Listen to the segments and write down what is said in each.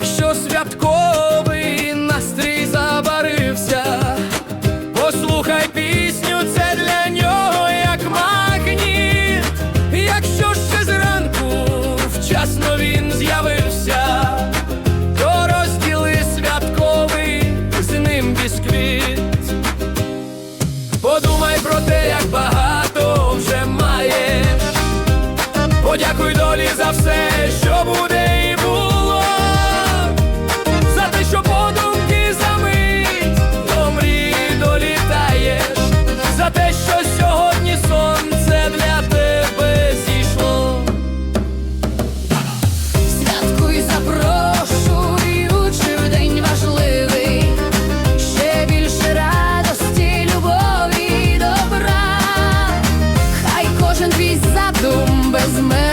якщо святковий настрій забарився, послухай пісню, це для нього, як магніт, якщо ще зранку вчасно він з'явився, то розділи святковий з ним бісквіт. Подумай про те, як багато вже маєш, подякуй долі за все. що сьогодні сонце для тебе зійшло. Святкуй, запрошуй, учив день важливий, ще більше радості, любові добра, хай кожен твій задум без мене.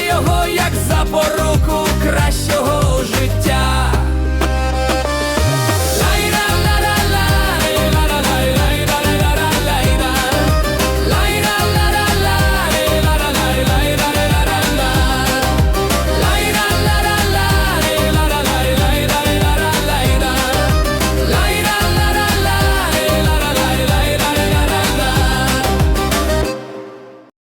його як запоруку кращого життя.